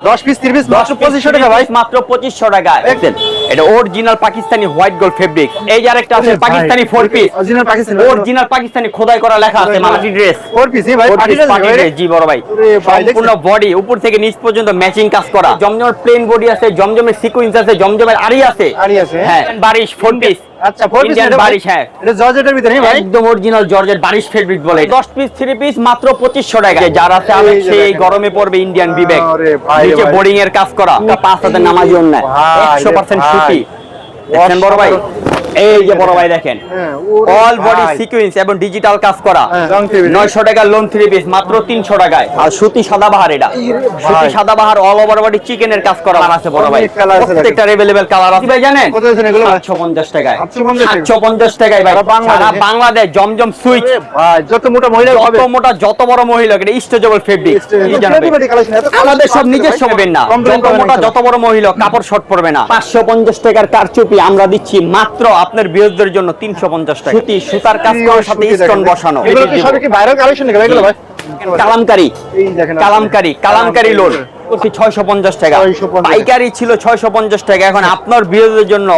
10 piece 30 piece মাত্র 2500 টাকা ভাই। মাত্র পঁচিশশো টাকা। দেখছেন? এটা original Pakistani white gold fabric এই যে আরেকটা আছে Pakistani four piece original Pakistani original Pakistani. খোদাই করা লেখা আছে মাল্টি ড্রেস 4 পিস ভাই পার্টি ড্রেস জি বড় ভাই। সম্পূর্ণ বডি উপর থেকে নিচ পর্যন্ত ম্যাচিং কাজ করা। জমজমের প্লেন বডি আছে জমজমের সিকোয়েন্স আছে জমজমের আড়ি আছে। আড়ি আছে। হ্যাঁ। বারিশ ফোর পিস আচ্ছা 4 বারিশ, হ্যাঁ। এটা জর্জেটের ভিতরে ভাই? একদম অরিজিনাল জর্জেট বারিশ ফেব্রিক বলে 10 পিস 3 পিস মাত্র 2500 টাকা। যারা আছে আমি সেই গরমে পড়বে ইন্ডিয়ান বিবেক। নিচে বোর্ডিং এর কাজ করা। পাঁচ হাতে নামাজ অন্যায়। 100% সুতি। দেখেন বড় ভাই? এই যে বড় ভাই দেখেন হ্যাঁ, ওরে অল বডি ভাই। সিকোয়েন্স এবং ডিজিটাল কাজ করা হ্যাঁ, রং টেবিল। 900 টাকা লোন 3 পিস মাত্র 300 টাকায় আর সুতি সাদাবাহার এটা সুতি ভাই। সাদাবাহার অল ওভার বডি চিকেনের কাজ করা আছে বড় ভাই অনেক colour আছে দেখেন। প্রত্যেকটা अवेलेबल কালার আছে ভাই জানেন কত আছেন এগুলো ভাই? 750 টাকায় 750 টাকা? 750 টাকায় ভাই সারা বাংলাদেশে? সারা বাংলাদেশ জমজম সুইচ ওরে ভাই যত মোটা মহিলা হবে যত মোটা যত বড় মহিলা এটা স্ট্রেচেবল ফেব্রিক আমাদের সব নিজস্ব পাবেন না যত মোটা যত বড় মহিলা কাপড় শর্ট পড়বে না পাঁচশো পঞ্চাশ টাকার কারচুপি আমরা দিচ্ছি মাত্র আপনার বিরোধীদের জন্য তিনশো পঞ্চাশ টাকা। সুতি সুতার কাজ করার সাথে স্টোন বসানো। এগুলো কি সব কি ভাইরাল কালেকশন এগুলো ভাই? কালামকারি। এই দেখেন কালামকারি কালামকারি লোন ছয়শো পঞ্চাশ টাকা। 650 পাইকারি ছিল ছয়শো পঞ্চাশ টাকা। এখন আপনার বিরোধীদের জন্য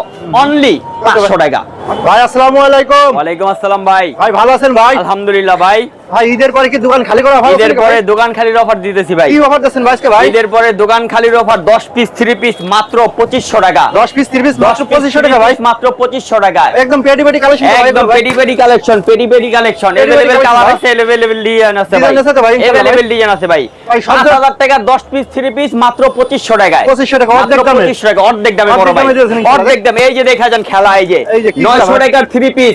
অনলি পাঁচশো টাকা। ভাই আসসালামু আলাইকুম। ওয়ালাইকুম আসসালাম ভাই। ভাই ভালো আছেন ভাই? আলহামদুলিল্লাহ ভাই। ভাই ঈদের পরে কি দোকান খালি করা ভালো? ঈদের পরে দোকান খালির অফার দিতেছি ভাই। কি অফার দিচ্ছেন ভাই আজকে ভাই? ঈদের পরে দোকান খালির অফার দশ পিস থ্রি পিস মাত্র পঁচিশশো টাকা। 10 পিস 30 পিস মাত্র 2500 টাকা ভাই। মাত্র পঁচিশশো টাকা। একদম পেটি পেটি কালেকশন একদম পেডি পেডি কালেকশন পেডি paddy collection Pedi pedi available collection colour আছে এভেলেবেল ডিজাইন আছে ভাই। Design আছে তো ভাই, ইনশাআল্লাহ ভাই। এভেলেবেল ডিজাইন আছে ভাই। ভাই, সব পাঁচ হাজার টাকা দশ পিস থ্রি পিস মাত্র পঁচিশশো টাকায়। 2500 টাকা, অর্ধেক দামে। পঁচিশশো টাকা অর্ধেক দামে বড় ভাই দামে দিয়েছেন ইনশাআল্লাহ। অর্ধেক দামে এই যে দেখা যান খেলা। এই যে এই যে কি নয়শো খেলা ভাই? টাকার থ্রি পিস।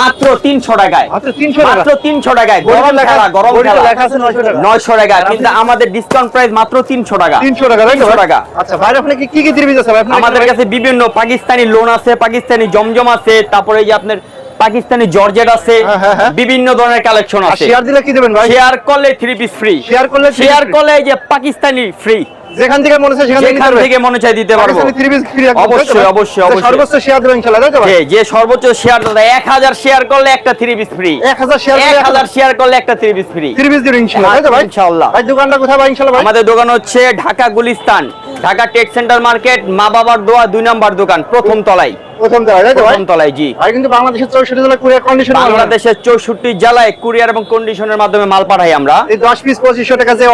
মাত্র তিনশো টাকায়। মাত্র 300 টাকা? মাত্র তিনশো টাকায় গরম লেখা- গরম লেখা আছে 900 টাকা। কিন্তু আমাদের ডিসকাউন্ট প্রাইস মাত্র তিনশো টাকা। 300 টাকা 300 টাকা। আচ্ছা ভাই আপনি কি কি কি 30 পিস আছে ভাই? আমাদের কাছে বিভিন্ন পাকিস্তানি লোন আছে পাকিস্তানি জমজম আছে তারপরে এই যে আপনার পাকিস্তানি জর্জেট আছে হ্যাঁ, হ্যাঁ, হ্যাঁ। বিভিন্ন ধরনের কালেকশন আছে। শেয়ার দিলে কি দেবেন ভাই? শেয়ার করলে থ্রি পিস ফ্রি শেয়ার করলে শেয়ার করলে এই যে পাকিস্তানি ফ্রি যেখান থেকে মনে সেখান থেকে মনে চাই দিতে পারব। পাকিস্তানি 3 পিস ফ্রি একদম অবশ্যই? অবশ্যই, অবশ্যই। সর্বোচ্চ শেয়ার দেবেন খেলা তাই তো? ভাই যে সর্বোচ্চ শেয়ার দাদা এক হাজার শেয়ার করলে একটা থ্রি পিস ফ্রি 1000 শেয়ার এক হাজার শেয়ার করলে একটা থ্রি পিস ফ্রি 3 পিস দিবেন ইনশাআল্লাহ তাই তো ভাই? ইনশাআল্লাহ। ভাই দোকানটা কোথায় ভাই ইনশাআল্লাহ ভাই? আমাদের দোকান হচ্ছে Dhaka Gulistan. Dhaka tech centre market মা বাবার দোয়া দুই নাম্বার দোকান প্রথম তলায়। প্রথম দেওয়া তাই তো ভাই? প্রথম তলায় জি। ভাই কিন্তু বাংলাদেশের 64 জেলা কুরিয়ার কন্ডিশন বাংলাদেশের চৌষট্টি জেলায় কুরিয়ার এবং কন্ডিশনের মাধ্যমে মাল পাঠাই আমরা। এই 10 পিস 2500 টাকা যে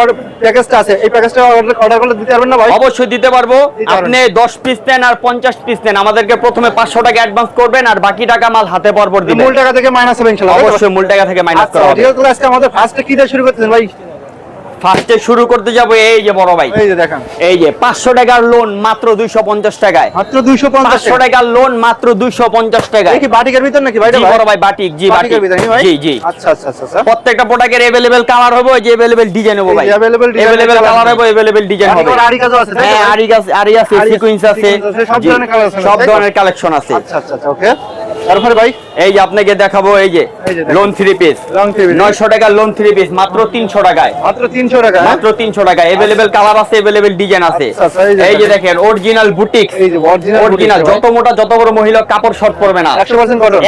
প্যাকেজটা আছে এই প্যাকেজটা অর্ডার করলে দিতে পারবেন না ভাই? অবশ্যই দিতে পারব। আপনি দশ পিস নেন আর পঞ্চাশ পিস নেন। আমাদেরকে প্রথমে পাঁচশো টাকা অ্যাডভান্স করবেন আর বাকি টাকা মাল হাতে পরপর দিবেন। মূল টাকা থেকে মাইনাস হবে ইনশাআল্লাহ? অবশ্যই মূল টাকা থেকে মাইনাস আচ্ছা করা হবে। আজকে আমাদের ফার্স্টে কি দিয়ে শুরু করতেছেন ভাই? ফার্স্টে শুরু করতে যাব এই যে বড় ভাই। এই যে দেখেন। এই যে পাঁচশো টাকার লোন মাত্র দুইশো পঞ্চাশ টাকায়। মাত্র 250 পাঁচশো টাকা টাকার লোন মাত্র দুইশো পঞ্চাশ টাকায়। এই কি বাটিকের ভিতর নাকি? ভাই। বড় ভাই বাটিক জি বাটিক। বাটিকের ভিতর ভাই? জি জি। আচ্ছা আচ্ছা আচ্ছা আচ্ছা। প্রত্যেকটা প্রোডাক্টের এভেলেবেল কালার হবে যে এভেলেবেল ডিজাইন হবে ভাই। available design এভেলেবেল কালার হবে। এভেলেবেল ডিজাইন হবে। কাজও আছে হ্যাঁ? আরি গাছ আরি আছে সিকোয়েন্স আছে। সব ধরনের colour আছে, সব ধরনের কালেকশন আছে। আচ্ছা আচ্ছা আচ্ছা ওকে তারপরে ভাই এই যে আপনাকে দেখাবো এই যে। Lawn three piece. নয়শো টাকার লোন থ্রি পিস মাত্র তিনশো টাকায়। মাত্র 300 টাকা? মাত্র তিনশো টাকা এভেলেবেল কালার আছে এভেলেবেল ডিজাইন আছে। আচ্ছা, আচ্ছা, এই যে দেখেন। অরিজিনাল বুটিক অরিজিনাল যত মোটা যত বড় মহিলা কাপড় শর্ট পড়বে না।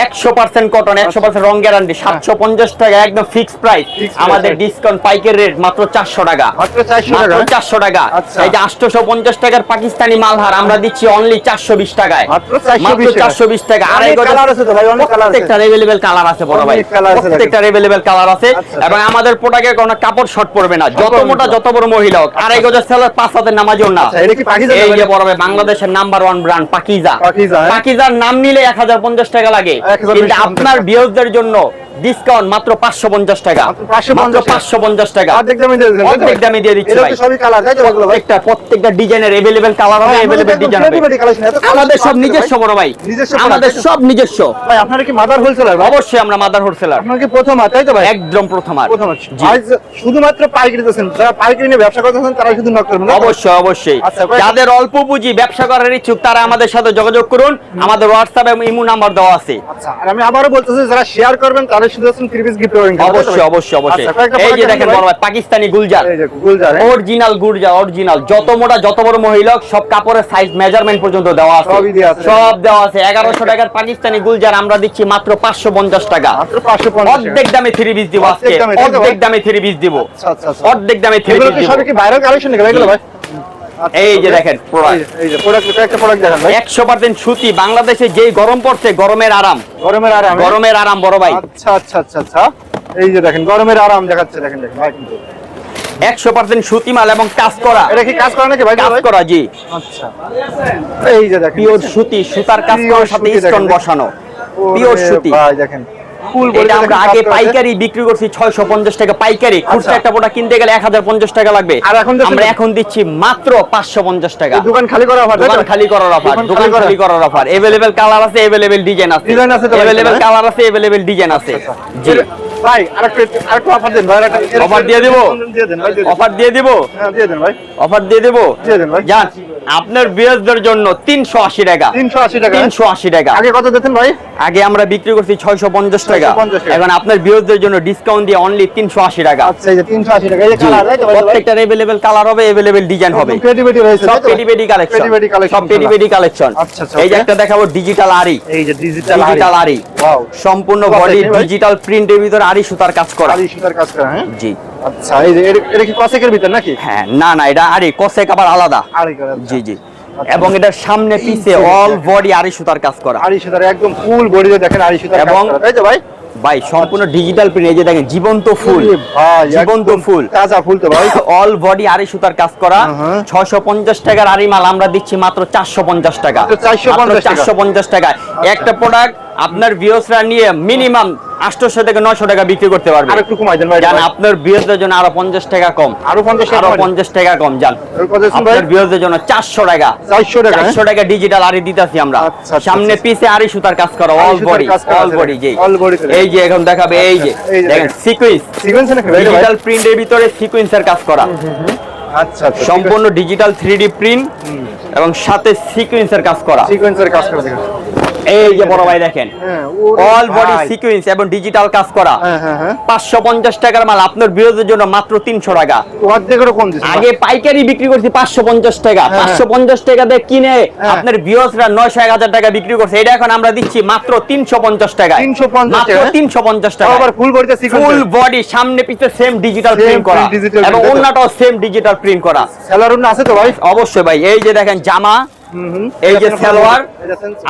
একশো পার্সেন্ট কটন একশো পার্সেন্ট রং গ্যারান্টি সাতশো পঞ্চাশ টাকা একদম ফিক্সড প্রাইস আমাদের ডিসকাউন্ট পাইকের রেট মাত্র চারশো টাকা। মাত্র 400 মাত্র টাকা চারশো টাকা। আচ্ছা। এই যে আটশোশো পঞ্চাশ টাকার পাকিস্তানি মালহার আমরা দিচ্ছি অনলি চারশো বিশ টাকায়। মাত্র 420 মাত্র টাকা। চারশো বিশ টাকা। আড়াই আছে তো ভাই, অনেক colour আছে। প্রত্যেকটার এভেলেবেল কালার আছে বড় ভাই। অনেক colour আছে প্রত্যেকটার এভেলেবেল কালার আছে। আচ্ছা। এবং আমাদের প্রোডাক্টে কোনো কাপড় শর্ট পড়বে না। যত মোটা যত বড় মহিলা হোক আড়াই গজের সেলার পাঁচ হাতের নামাজও না। আচ্ছা, এটা কি পাকিজা এই যে বড় ভাই বাংলাদেশের number one brand Pakiza. Pakiza, হ্যাঁ? পাকিজার নাম নিলে এক হাজার পঞ্চাশ টাকা লাগে। কিন্তু আপনার বিয়োগদের জন্য ডিসকাউন্ট মাত্র পাঁচশো পঞ্চাশ টাকা। মাত্র 550 পাঁচশো পঞ্চাশ টাকা। অর্ধেক দামে দিয়ে? অর্ধেক দামে দিচ্ছি এগুলো ভাই। সবই কালার তাই তো ভাই? প্রত্যেকটা প্রত্যেকটা ডিজাইনের এভেলেবেল কালার হবে। এভেলেবেল ডিজাইন হবে আমাদের সব নিজস্ব বড় ভাই। আমাদের সব নিজস্ব। ভাই আপনারা কি মাদার হোলসেলার অবশ্যই আমরা মাদার হোলসেলার আপনারা কি প্রথম হাত তাই তো ভাই? একদম প্রথম আর। প্রথম শুধুমাত্র পাইকারি দিচ্ছেন যারা পাইকারি নিয়ে ব্যবসা করতেছেন তারা শুধু নক করবেন অবশ্যই অবশ্যই। আচ্ছা, যাদের অল্প পুঁজি ব্যবসা করার ইচ্ছুক তারা আমাদের সাথে যোগাযোগ করুন। আমাদের হোয়াটসঅ্যাপ এবং ইমো নাম্বার দেওয়া আছে। আচ্ছা আর আমি আবারও বলতেছি যারা শেয়ার করবেন তারা শুধু আছেন থ্রি গিফট পাবেন অবশ্যই অবশ্যই অবশ্যই। এই যে দেখেন বড় ভাই পাকিস্তানি গুলজার। এই যে গুলজার? অরিজিনাল গুলজার অরিজিনাল যত মোটা যত বড় মহিলা সব কাপড়ের সাইজ মেজারমেন্ট পর্যন্ত দেওয়া আছে। সবই দেওয়া আছে। সব দেওয়া আছে। এগারোশো টাকার পাকিস্তানি গুলজার আমরা দিচ্ছি মাত্র পাঁচশো পঞ্চাশ টাকা। মাত্র 550 অর্ধেক দামে থ্রি পিস দিব আজকে। অর্ধেক দামে, থ্রি পিস দিব। আচ্ছা আচ্ছা আচ্ছা। অর্ধেক দামে থ্রি পিস দিব। সব কি ভাইরাল কালেকশন এগুলো ভাই? এই যে দেখেন product। এই যে- দেখান একশো পার্সেন্ট সুতি বাংলাদেশে যেই গরম পড়ছে গরমের আরাম। গরমের আরাম গরমের আরাম বড় ভাই। আচ্ছা আচ্ছা আচ্ছা আচ্ছা। এই যে দেখেন গরমের আরাম দেখাচ্ছে দেখেন দেখেন ভাই কিন্তু। একশো পার্সেন্ট সুতি মাল এবং কাজ করা। এটা কি কাজ করে নাকি ভাই কাজ করা জি। আচ্ছা। এই যে দেখেন পিওর সুতি সুতার কাজ করার সাথে স্টোন বসানো। পিওর সুতি। ভাই দেখেন। এটা আমরা আগে পাইকারি বিক্রি করছি ছয়শো পঞ্চাশ টাকা পাইকারি। খুচরা আচ্ছা। একটা প্রোডাক্ট কিনতে গেলে এক হাজার পঞ্চাশ টাকা লাগবে। আর এখন আমরা এখন দিচ্ছি মাত্র পাঁচশো পঞ্চাশ টাকা। দোকান খালি করা অফার দোকান খালি করার অফার দোকান খালি করার অফার এভেলেবেল কালার আছে এভেলেবেল ডিজাইন আছে। হ্যাঁ? কালার আছে এভেলেবেল ডিজাইন আছে। জি। ভাই আরেকটু অফার দেন ভাই Offer দিয়ে দিবো? অফার দিয়ে দিব? হ্যাঁ দিয়ে দেন ভাই। অফার দিয়ে দেব? দিয়ে দেন ভাই। যান আপনার বিয়াজদের জন্য তিনশো আশি টাকা। 380 টাকা। তিনশো আশি টাকা। আগে কত দিতেন ভাই? আগে আমরা বিক্রি করছি ছয়শো পঞ্চাশ টাকা। 650 টাকা। এখন আপনার বিয়াজদের জন্য ডিসকাউন্ট দিয়ে অনলি তিনশো আশি টাকা। আচ্ছা এই যে 380 টাকা এই কালার প্রত্যেকটার এভেলেবেল হবে এভেলেবেল ডিজাইন হবে। সব কালেকশন সব কালেকশন এই যে একটা দেখাবো ডিজিটাল আরি এই যে ডিজিটাল আরি ওয়াও সম্পূর্ণ বডি? ডিজিটাল প্রিন্টের ভিতরে আরি সুতার কাজ করা। আলি সুতার কাজ করা হ্যাঁ? জি। আচ্ছা এই যে এটা- কি কসেকের ভিতর নাকি? হ্যাঁ না না এটা আরি কসেক আবার আলাদা। আড়াই করা জি জি। এবং এটার সামনে পিছে অল বডি আরি সুতার কাজ করা। আড়ি সুতার একদম ফুল বডিতে দেখেন আড়ি সুতার কাজ এবং- করা। তাই তো ভাই? ভাই সম্পূর্ণ ডিজিটাল প্রিন্ট এই যে দেখেন জীবন্ত ফুল। জীবন্ত ফুল। তাজা ফুল তো ভাই। অল বডি আড়ি সুতার কাজ করা। হুম। ছয়শো পঞ্চাশ টাকার আড়ি মাল আমরা দিচ্ছি মাত্র চারশো পঞ্চাশ টাকা। 450 টাকা। চারশো পঞ্চাশ টাকা একটা প্রোডাক্ট আপনার ভিওসরা নিয়ে মিনিমাম আটশোশো থেকে নয়শো টাকা বিক্রি করতে পারবে। আর একটু কমাই দেন ভাই জান আপনার বিয়ের জন্য আরও পঞ্চাশ টাকা কম। আরও 50 আরও পঞ্চাশ টাকা কম যান? আপনার বিয়ের জন্য চারশো টাকা। 400 টাকা হ্যাঁ? চারশো টাকা ডিজিটাল আড়ি দিতেছি আমরা। আচ্ছা, আচ্ছা, সামনে আচ্ছা। পিছে আড়ি সুতার কাজ করা অল বডি অল বডি তে। এই যে এখন দেখাবে এই যে। যে দেখেন সিকোয়েন্স ভাই? ডিজিটাল প্রিন্টের ভিতরে সিকুয়েন্সের কাজ করা। আচ্ছা আচ্ছা সম্পূর্ণ ডিজিটাল থ্রি ডি প্রিন্ট এবং সাথে সিকুয়েন্সের কাজ করা। সিকোয়েন্সের কাজ করা। এই যে বড় ভাই দেখেন অল বডি। সিকুয়েন্স এবং ডিজিটাল কাজ করা। হ্যাঁ হ্যাঁ হ্যাঁ। পাঁচশো পঞ্চাশ টাকার মাল আপনার বিরোধের জন্য মাত্র তিনশো টাকা। আগে পাইকারি বিক্রি করছি পাঁচশো পঞ্চাশ টাকা। পাঁচশো পঞ্চাশ টাকা দিয়ে কিনে আপনার বিয়সরা নয়শো এক হাজার টাকা বিক্রি করছে। এটা এখন আমরা দিচ্ছি মাত্র তিনশো পঞ্চাশ টাকা 350 মাত্র টাকা? তিনশো পঞ্চাশ টাকা ফুল বডিতে ফুল বডি সামনে পিছে সেম ডিজিটাল প্রিন্ট করা। এবং অন্যটাও সেম ডিজিটাল প্রিন্ট করা। আছে তো ভাই? অবশ্যই ভাই এই যে দেখেন জামা এই যে সেলোয়ার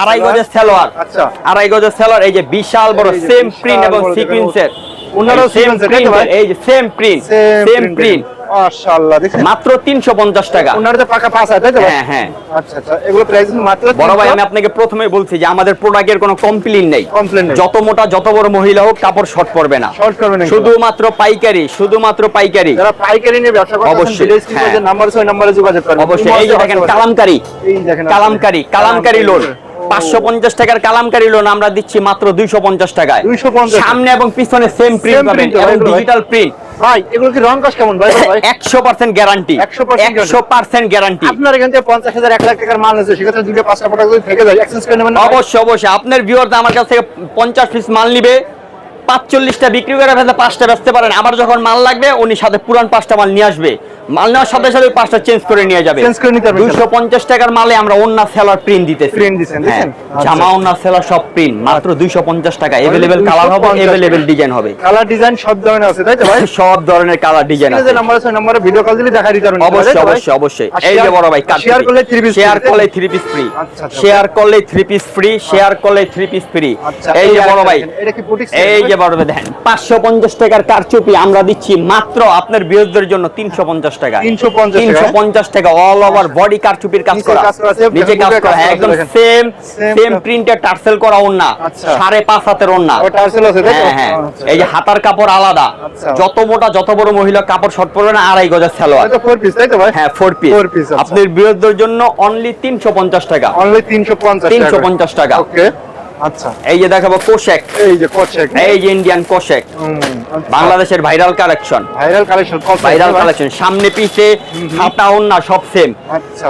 আড়াই গজের সালোয়ার। আচ্ছা। আড়াই গজের সালোয়ার এই যে বিশাল বড় সেম প্রিন্ট এবং সিকুয়েন্সের অন্যটাও সেম sequence এর, তাই তো ভাই? প্রিন্ট এই যে সেম প্রিন্ট সেম প্রিন্ট মাশাআল্লাহ দেখছেন মাত্র 350 টাকা। ওনার তো পাকা পাঁচ আছে তাই তো ভাই? হ্যাঁ হ্যাঁ। আচ্ছা আচ্ছা এগুলো প্রাইস মাত্র বড় ভাই আমি আপনাকে প্রথমে বলছি যে আমাদের প্রোডাক্টের কোনো কমপ্লেইন নেই। Complaint নেই। যত মোটা যত বড় মহিলা হোক কাপড় শর্ট পড়বে না। শর্ট করবেন না শুধুমাত্র পাইকারি শুধুমাত্র পাইকারি। যারা পাইকারি নিয়ে ব্যবসা করতে অবশ্যই, হ্যাঁ। নাম্বার আছে ওই নম্বরে যোগাযোগ করবেন। অবশ্যই এই দেখেন কালামকারি। এই দেখেন কালামকারি কালামকারি লোন পাঁচশো পঞ্চাশ টাকার কালামকারি লোন আমরা দিচ্ছি মাত্র দুইশো পঞ্চাশ টাকায়। 250 সামনে এবং পিছনে সেম প্রিন্ট পাবেন এবং ডিজিটাল প্রিন্ট ভাই এগুলো কি রং কাজ কেমন ভাই ভাই? একশো পার্সেন্ট গ্যারান্টি 100% একশো পার্সেন্ট গ্যারান্টি আপনার এখান থেকে পঞ্চাশ হাজার এক লাখ টাকার মাল আছে সেক্ষেত্রে দুটো পাঁচটা প্রোডাক্ট যদি থেকে যায় এক্সচেঞ্জ করে নেবেন অবশ্যই অবশ্যই। আপনার ভিউয়ার আমার কাছ থেকে পঞ্চাশ পিস মাল নিবে পাঁচচল্লিশটা বিক্রি করে ফেলতে পাঁচটা বেচতে পারেন। আবার যখন মাল লাগবে উনি সাথে পুরান পাঁচটা মাল নিয়ে আসবে। মাল নেওয়ার সাথে সাথে পাঁচটা চেঞ্জ করে নিয়ে যাবে। Change করে নিতে পারবেন। দুইশো পঞ্চাশ টাকার মালে আমরা সেলার প্রিন্ট? আচ্ছা। জামা অন্য সেলার সব প্রিন্ট মাত্র দুইশো পঞ্চাশ টাকা। এভেলেবেল কালার হবে 250 এভেলেবেল ডিজাইন হবে। কালার ডিজাইন সব ধরনের আছে তাই তো ভাই? সব ধরনের কালার ডিজাইন আছে নাম্বার আছে নম্বরে ভিডিও কল দিলে দেখা দিতে পারবেন অবশ্যই অবশ্যই অবশ্যই। এই যে বড় ভাই শেয়ার করলে থ্রি পিস শেয়ার করলে থ্রি পিস ফ্রি আচ্ছা, আচ্ছা। শেয়ার করলে থ্রি পিস ফ্রি শেয়ার করলে থ্রি পিস ফ্রি আচ্ছা এই যে বড় ভাই এটা কি বুটিক এই যে বড় ভাই দেখেন পাঁচশো পঞ্চাশ টাকার কারচুপি আমরা দিচ্ছি মাত্র আপনার বিরোধীদের জন্য তিনশো পঞ্চাশ পঞ্চাশ টাকা। 350 টাকা, তিনশো পঞ্চাশ টাকা অল ওভার বডি কারচুপির কাজ করা। নিচে কাজ করা একদম সেম সেম। প্রিন্টের টার্সেল করা ওন্না আচ্ছা। সাড়ে পাঁচ হাতের ওন্না হ্যাঁ হ্যাঁ। আচ্ছা, এই যে হাতার কাপড় আলাদা। আচ্ছা। যত মোটা যত বড় মহিলা কাপড় শর্ট পড়বে না আড়াই গজের সালোয়ার। এটা ফোর পিস তাই তো ভাই? হ্যাঁ ফোর পিস। আপনার বিরোধীদের জন্য অনলি তিনশো পঞ্চাশ টাকা। অনলি 350 350 টাকা। ওকে আচ্ছা। এই যে দেখাবো কোশেক। এই যে কোশেক। এই যে ইন্ডিয়ান কোশেক। বাংলাদেশের viral collection viral collection viral collection সামনে পিছে হাতা ওন্না সব সেম আচ্ছা।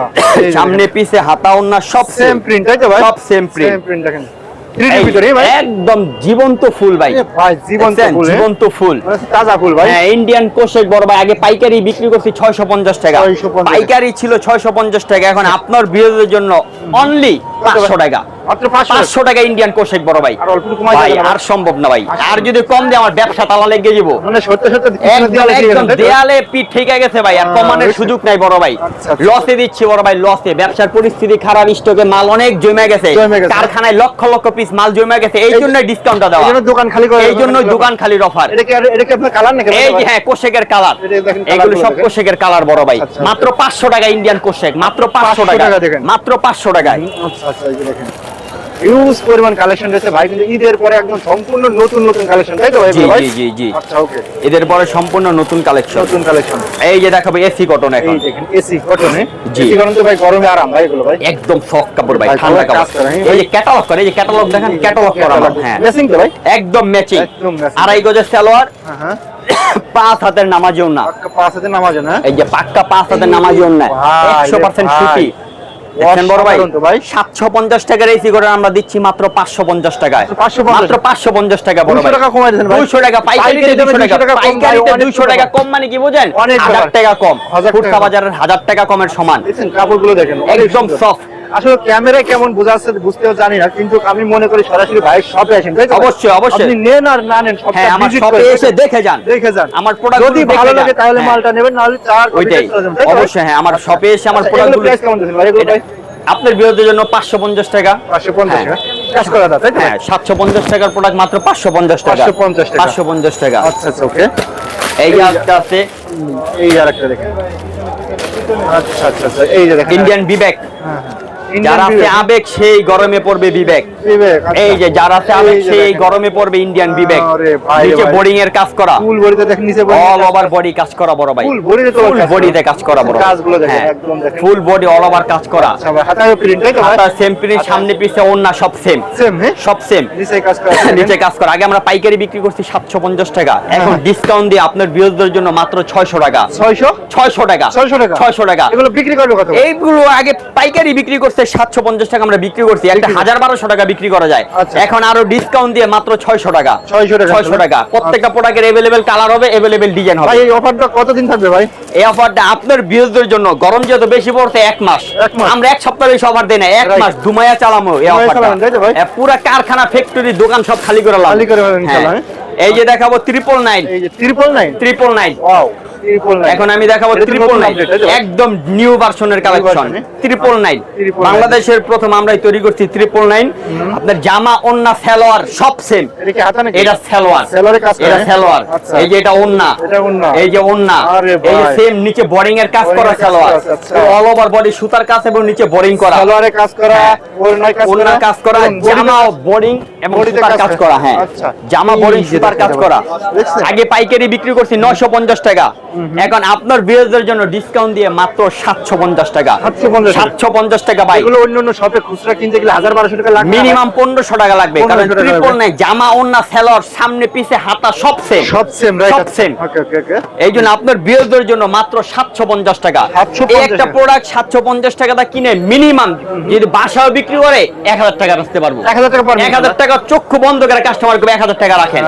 সামনে পিছে হাতা ওন্না সব সেম প্রিন্ট তাই তো ভাই? সব সেম প্রিন্ট সেম প্রিন্ট দেখেন। 3D ভিতরে ভাই একদম জীবন্ত ফুল ভাই। জীবন্ত ফুল মানে তাজা ফুল ভাই। হ্যাঁ ইন্ডিয়ান কোশেক বড় ভাই আগে পাইকারি বিক্রি করছি ছয়শো পঞ্চাশ টাকা। পাইকারি ছিল ছয়শো পঞ্চাশ টাকা এখন আপনার বিরোধীদের জন্য অনলি পাঁচশো টাকা। পাঁচশো। টাকা ইন্ডিয়ান কোশেক বড় ভাই। আর অল্প কমাই ভাই দেবেন না? আর সম্ভব না ভাই। আচ্ছা। আর যদি কম দিয়ে আমার ব্যবসা তালা লেগে যাব। মানে দেয়ালে পিঠ ঠেকে গেছে ভাই। আর কমানোর সুযোগ নাই বড় ভাই। আচ্ছা, আচ্ছা। লসে দিচ্ছি বড় ভাই লসে ব্যবসার পরিস্থিতি খারাপ স্টকে মাল অনেক জমে গেছে। জমে গেছে। কারখানায় লক্ষ লক্ষ পিস মাল জমে গেছে এই এই- জন্য ডিসকাউন্টটা এই দেওয়া। জন্য দোকান খালি করে এই জন্য দোকান খালি অফার এটা কি এটা কি আপনার কালার নাকি? এই যে হ্যাঁ কোশেকের কালার এগুলো সব। কোশেকের কালার বড় ভাই। আচ্ছা, মাত্র পাঁচশো টাকা ইন্ডিয়ান কোশেক মাত্র পাঁচশো 500 টাকা টাকা দেখেন। মাত্র পাঁচশো টাকায়। আচ্ছা আচ্ছা এই দেখেন। হিউজ পরিমাণ কালেকশন রয়েছে। ভাই কিন্তু ঈদের পরে একদম সম্পূর্ণ নতুন নতুন কালেকশন তাই তো ভাই জি, জি, জি। আচ্ছা ওকে এদের পরে সম্পূর্ণ নতুন কালেকশন নতুন কালেকশন এই যে দেখাবো এসি কটন এখন। দেখেন এসি কটনে জি। এসি কটন তো ভাই গরমে আরাম ভাই এগুলো ভাই। একদম সফট কাপড় ভাই ঠান্ডা কাপড়। হ্যাঁ। এই যে ক্যাটালগ করে এই যে ক্যাটালগ দেখেন ক্যাটালগ করা হ্যাঁ। মেসিং তো ভাই? একদম ম্যাচিং একদম matching। আড়াই গজের সালোয়ার হ্যাঁ পাঁচ হাতের নামাজিও না পাঁচ হাতে নামাজ না এই যে পাক্কা পাঁচ হাতের নামাজিও না ভাই, একশো পার্সেন্ট ভাই। সুতি। দেখছেন বড় ভাই ভাই। টাকার আমরা দিচ্ছি মাত্র টাকায় মাত্র টাকা বড় 200 টাকা কমাই ভাই। টাকা পাইকারিতে পাইকারি 200 টাকা টাকা কম পাইকারিতে টাকা মানে কি বুঝেন অনেক হাজার টাকা। টাকা কম হাজার ফুটকা টাকা। বাজারের হাজার টাকা কমের সমান কাপড়গুলো দেখেন একদম সুন্দর। আসলে ক্যামেরায় কেমন বোঝা যাচ্ছে বুঝতেও জানি না কিন্তু আমি মনে করি সরাসরি ভাইয়ের শপে আসেন ভাই? অবশ্যই, অবশ্যই। আপনি নেন আর না নেন সবটা হ্যাঁ আমার শপে এসে দেখে যান। দেখে যান। আমার প্রোডাক্ট যদি ভালো লাগে তাহলে মালটা নেবেন নাহলে চার ওইটাই। অবশ্যই হ্যাঁ আমার শপে এসে আমার প্রোডাক্ট প্রাইস কেমন দিচ্ছেন ভাই? এগুলো আপনার বিরোধের জন্য পাঁচশো পঞ্চাশ টাকা। পাঁচশো পঞ্চাশ হ্যাঁ। কাজ করা তাই হ্যাঁ সাতশো পঞ্চাশ টাকার প্রোডাক্ট মাত্র পাঁচশো পঞ্চাশ টাকা। 550 টাকা। পাঁচশো পঞ্চাশ টাকা। আচ্ছা আচ্ছা ওকে এই যে আজকে আছে। এই আর একটা দেখেন। আচ্ছা আচ্ছা আচ্ছা এই যে দেখেন। ইন্ডিয়ান বিবেক হ্যাঁ, হ্যাঁ। যারা আছে আবেগ সেই গরমে পড়বে বিবেক। আচ্ছা। এই যে যারা আছে আবেগ সেই গরমে পড়বে ইন্ডিয়ান বিবেক। নিচে এর কাজ করা। ফুল বডিতে দেখেন নিচে অল ওভার বডি কাজ করা বড় ভাই। ফুল বডিতে তো কাজ করা। বডিতে কাজ করা বড়। কাজগুলো দেখেন, হ্যাঁ। একদম দেখেন। ফুল বডি অল ওভার কাজ করা। আচ্ছা হাতায় প্রিন্ট তাই তো হাতা সেম প্রিন্ট সামনে পিছে ওন্না সব সেম সেম হ্যাঁ? সব সেম নিচে কাজ করা নিচে কাজ করা। আগে আমরা পাইকারি বিক্রি করছি সাতশো পঞ্চাশ টাকা। এখন ডিসকাউন্ট দিয়ে আপনার বিরোধীদের জন্য মাত্র ছয়শো টাকা। 600 ছয়শো টাকা। 600 টাকা? ছয়শো টাকা। এগুলো বিক্রি করবে কত এইগুলো আগে পাইকারি বিক্রি করতে সাতশো পঞ্চাশ টাকা আমরা বিক্রি করছি একটা হাজার বারোশো টাকা বিক্রি করা যায়। আচ্ছা। এখন আরও ডিসকাউন্ট দিয়ে মাত্র ছয়শো টাকা। 600 টাকা। ছয়শো টাকা। প্রত্যেকটা প্রোডাক্টের এভেলেবেল কালার হবে এভেলেবেল ডিজাইন হবে। এই অফারটা কতদিন থাকবে ভাই? এই অফারটা আপনার বিরোধীদের জন্য গরম যেহেতু বেশি পড়ছে এক মাস। এক আমরা এক সপ্তাহ বেশি অফার দেই না এক মাস ধুমাইয়া চালামো এই অফারটা পুরা কারখানা ফ্যাক্টরি দোকান সব খালি করে খালি করে এই যে দেখাবো triple nine triple nine triple nine এখন আমি দেখাবো ট্রিপল নাইন? একদম নিউ ভার্সনের কালেকশন ট্রিপল নাইন বাংলাদেশের প্রথম আমরাই তৈরি করছি ট্রিপল নাইন আপনার জামা ওন্না সালোয়ার সব সেম এটা সালোয়ার। এটা? সালোয়ার। আচ্ছা। এই যে এটা ওন্না। এই যে ওন্না। এই যে সেম নিচে বোরিং এর কাজ করা সালোয়ার। অল ওভার বডি সুতার কাজ এবং নিচে বোরিং করা। সালোয়ারে কাজ করা হ্যাঁ। ওড়নায় কাজ করা। জামা বোরিং এবং সুতার কাজ করা। হ্যাঁ। জামা বোরিং সুতার কাজ করা। আগে পাইকারি বিক্রি করছি নয়শো পঞ্চাশ টাকা। এখন আপনার বিরোধীদের জন্য ডিসকাউন্ট দিয়ে মাত্র সাতশো পঞ্চাশ টাকা। 750 সাতশো পঞ্চাশ টাকা ভাই এগুলো অন্য অন্য শপে খুচরা কিনতে গেলে হাজার বারোশো টাকা লাগবে মিনিমাম পনেরোশো টাকা লাগবে কারণ ট্রিপল নাই জামা ওন্না সেলর সামনে পিছে হাতা সব সেম সব সেম রাইট সব সেম ওকে ওকে ওকে এই জন্য আপনার বিরোধীদের জন্য মাত্র সাতশো পঞ্চাশ টাকা। এই একটা প্রোডাক্ট সাতশো পঞ্চাশ টাকাটা কিনে মিনিমাম যদি বাসাও বিক্রি করে এক হাজার টাকা রাখতে পারব। এক হাজার টাকা হাজার টাকা চক্ষু বন্ধ করে কাস্টমার এক হাজার টাকা রাখেন।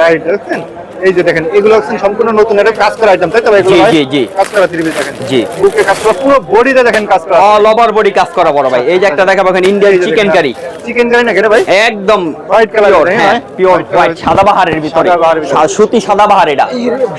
রাইট দেখছেন? এই যে দেখেন এগুলো হচ্ছে সম্পূর্ণ নতুন এটা কাজ করা আইটেম তাই তো ভাই? জি, জি, জি। কাজ করা ত্রিভুজ দেখেন। জি। বুকে কাজ করা পুরো বডিতে দেখেন কাজ করা অল ওভার বডি কাজ করা বড় ভাই। এই যে একটা দেখাবো এখানে Indian chicken curry chicken curry না ভাই একদম White colour হ্যাঁ হ্যাঁ? Pure white colour। সাদা বাহারের ভিতরে সাদাবাহারের ভিতরে। সুতি সাদা এটা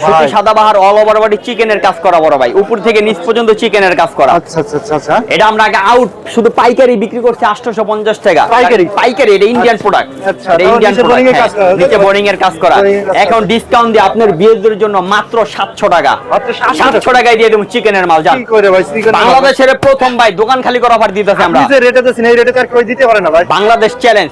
সুতি ভাই। অল ওভার বডি চিকেনের কাজ করা বড় ভাই উপর থেকে নিচ পর্যন্ত চিকেনের কাজ করা আচ্ছা আচ্ছা আচ্ছা এটা আমরা আগে আউট শুধু পাইকারি বিক্রি করছি আটশোশো পঞ্চাশ টাকা পাইকারি? পাইকারি এটা ইন্ডিয়ান প্রোডাক্ট আচ্ছা, এটা ইন্ডিয়ান নিচে boring এর কাজ করা, তাই তো? নিচে বোরিং এর কাজ করা Boring এর কাজ এখন। ডিসকাউন্ট দিয়ে আপনার বিয়েদের জন্য মাত্র সাতশো টাকা মাত্র 700 সাতশো টাকায় দিয়ে দেবো চিকেনের মাল বাংলাদেশের প্রথম ভাই দোকান খালি করা অফার দিতেছে আমরা যে রেটে আর দিতে পারে না ভাই বাংলাদেশ চ্যালেঞ্জ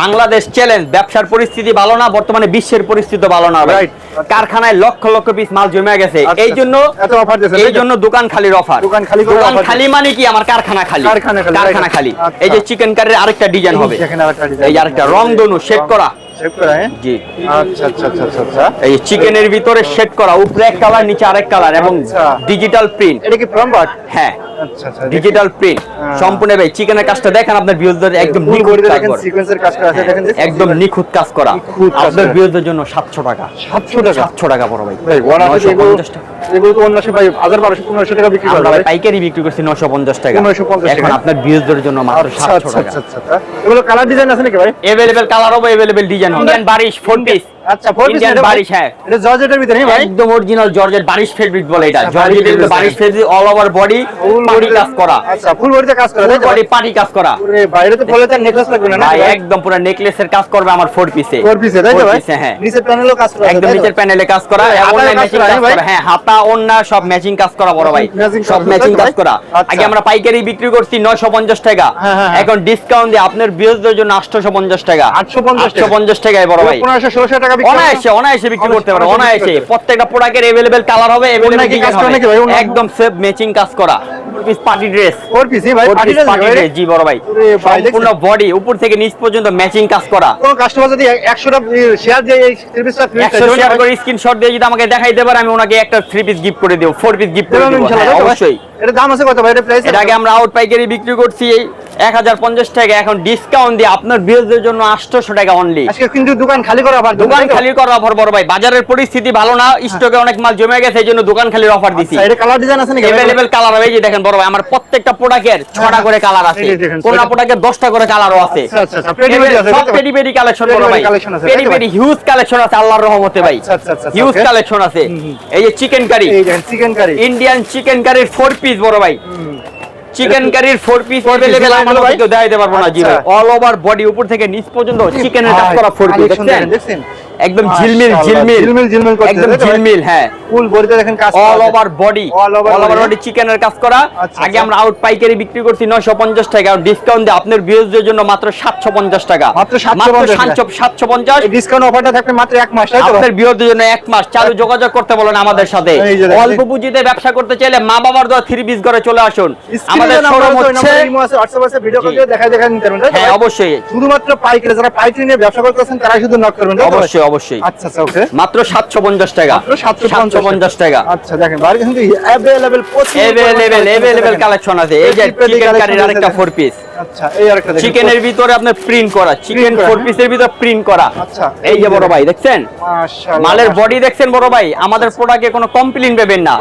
বাংলাদেশ চ্যালেঞ্জ ব্যবসার পরিস্থিতি ভালো না বর্তমানে বিশ্বের পরিস্থিতি ভালো না রাইট কারখানায় লক্ষ লক্ষ পিস মাল জমে গেছে। আচ্ছা, এই জন্য এত অফার দিয়েছেন এই জন্য দোকান খালির অফার দোকান খালি মানে কি? আমার কারখানা খালি। কারখানা খালি, আচ্ছা। এই যে চিকেন কারির আরেকটা ডিজাইন হবে। দেখেন আরেকটা ডিজাইন এই আরেকটা রং দনু শেড করা। শেপ করা হ্যাঁ? জি। আচ্ছা আচ্ছা আচ্ছা এই চিকেনের ভিতরে শেড করা উপরে এক কালার নিচে আরেক কালার এবং। ডিজিটাল প্রিন্ট এটা কি ফ্রম বাট হ্যাঁ। Digital print. সম্পূর্ণ ভাই চিকেনের কাজটা দেখেন আপনার ভিউজদের একদম নিখুঁত কাজ করা। সিকোয়েন্সের কাজ করা আছে দেখেন একদম নিখুঁত কাজ করা। আপনার ভিউজদের জন্য টাকা। 700 টাকা? সাতশো টাকা বড় ভাই। ভাই এগুলো 950 টাকা। এগুলো তো অন্য সময় ভাই হাজার বারোশো পনেরোশো টাকা বিক্রি করা ভাই পাইকারি বিক্রি করছি নশো পঞ্চাশ টাকা। 950 এখন আপনার ভিউজদের জন্য মাত্র টাকা। আচ্ছা আচ্ছা। এগুলো কালার ডিজাইন আছে নাকি ভাই? এভেলেবেল কালার হবে available design Indian Barish four piece আচ্ছা ইন্ডিয়ান বারিশ হ্যাঁ। এটা জর্জেটের ভিতরে হ্যাঁ ভাই? একদম অরিজিনাল জর্জেট বারিশ ফেব্রিক বলে এটা। আচ্ছা, জর্জেটের বারিশ বারিশ ফেব্রিক অল ওভার বডি পাটি কাজ করা। আচ্ছা ফুল বডিতে কাজ করা বডি পাটি কাজ করা। ওরে বাইরে তো ফলে তার নেকলেস লাগবে না ভাই একদম পুরো নেকলেসের কাজ করবে আমার ফোর পিসে ফোর পিসে তাই তো ভাই? হ্যাঁ। নিচের প্যানেলও কাজ করা একদম নিচের প্যানেলে কাজ করা ভাই, ম্যাচিং কাজ হ্যাঁ করা হ্যাঁ হাতা ওন্না সব ম্যাচিং কাজ করা বড় ভাই। সব ম্যাচিং কাজ করা। আচ্ছা। আগে আমরা পাইকারি বিক্রি করছি 950 টাকা। হ্যাঁ, হ্যাঁ, হ্যাঁ। এখন ডিসকাউন্ট দিয়ে আপনার বিয়ের জন্য 850 টাকা। 850 টাকা। 850 টাকায় বড় ভাই। পনেরোশো ষোলোশো টাকা বিক্রি করা? অনায়াসে অনায়াসে বিক্রি করতে পারো অনায়াসে প্রত্যেকটা প্রোডাক্টের এভেলেবেল কালার হবে ভাই? একদম সেফ ম্যাচিং কাজ করা। পিস পার্টি ড্রেস ফোর পিসই ভাই পার্টি ড্রেস জি বড় ভাই। সম্পূর্ণ বডি উপর থেকে নিচ পর্যন্ত ম্যাচিং কাজ করা। কোন কাস্টমার যদি শেয়ার দিয়ে এই থ্রি পিসটা ফ্রি শেয়ার করে স্ক্রিনশট দিয়ে যদি আমাকে দেখাইতে পারে আমি ওনাকে একটা থ্রি পিস গিফট করে দেবো ফোর পিস গিফট করে দেবো। হ্যাঁ, অবশ্যই। এটা দাম আছে কত ভাই? এটা প্রাইস এর আগে আমরা আউট পাইকারি বিক্রি করছি এক হাজার পঞ্চাশ টাকা এখন ডিসকাউন্ট দিয়ে আপনার বিয়ের জন্য আটশোশো টাকা অনলি আজকে কিন্তু দোকান খালি করা আবার দোকান খালি করার অফার বড় ভাই। বাজারের পরিস্থিতি ভালো না স্টকে অনেক মাল জমে গেছে এই জন্য দোকান খালির অফার দিছি। এটা কালার ডিজাইন আছে নাকি? কালার হবে যে দেখেন বড় ভাই আমার প্রত্যেকটা প্রোডাক্টের ছটা করে কালার আছে এই যে দেখেন, কোন ছয়টা। প্রোডাক্টের দশটা করে কালারও আছে আচ্ছা, আচ্ছা, আচ্ছা, পেডি পেডি আছে, সব তাই তো? পেডি পেডি কালেকশন বড় পেডি ভাই পেডি collection আছে, পেডি তাই তো পেডি হিউজ কালেকশন আছে আল্লাহর রহমতে ভাই আচ্ছা, আচ্ছা, আচ্ছা, হিউজ okay. কালেকশন আছে হুম, হুম। এই যে চিকেন কারি এই দেখেন চিকেন কারি ইন্ডিয়ান চিকেন কারির ফোর পিস বড় ভাই chicken কারির four piece Four piece available design হলো আমাদের ভাই? কেউ দেখাইতে পারবো না জি ভাই আচ্ছা। অল ওভার বডি উপর থেকে নিচ পর্যন্ত চিকেনের কাজ ভাই, করা ফোর পিস collection দেখছেন দেখেন, দেখছেন? একদম ঝিলমিল ঝিলমিল। ঝিলমিল, ঝিলমিল করছে, একদম? ঝিলমিল হ্যাঁ। ফুল বডিতে দেখেন কাজ all over body all over body চিকেনের কাজ করা। আচ্ছা, আগে আচ্ছা। আমরা আউট পাইকারি বিক্রি করছি 950 টাকা। আর ডিসকাউন্ট দিয়ে আপনার ভিউজদের জন্য মাত্র 750 টাকা। মাত্র 750 750 এই ডিসকাউন্ট অফারটা থাকবে মাত্র এক মাস তাই তো? আপনার বিয়ের জন্য এক মাস। চালু যোগাযোগ করতে বলেন আমাদের সাথে। যে দেখেন। অল্প পুঁজিতে ব্যবসা করতে চাইলে মা বাবার দেওয়া থ্রি পিস ঘরে চলে আসুন। আমাদের শোরুম হচ্ছে WhatsApp আছে, ভিডিও কল। দিয়ে দেখায় দেখায় নিতে পারবেন, হ্যাঁ অবশ্যই। শুধুমাত্র পাইকারি যারা পাইকারি নিয়ে ব্যবসা করতেছেন তারাই শুধু নক করবেন? অবশ্যই অবশ্যই। আচ্ছা আচ্ছা ওকে মাত্র সাতশো পঞ্চাশ টাকা। সাতশো 750 750 টাকা। আচ্ছা দেখেন কিন্তু কালেকশন আছে এই যে চিকেন কারির আরেকটা দেখেন। ফোর পিস আচ্ছা, চিকেনের ভিতরে আপনার প্রিন্ট করা চিকেন ফোর পিসের ভিতরে প্রিন্ট করা। আচ্ছা, এই যে বড় ভাই দেখছেন? মালের বডি দেখছেন বড় ভাই? আমাদের আচ্ছা। প্রোডাক্টে কোনো কমপ্লেইন পাবেন না।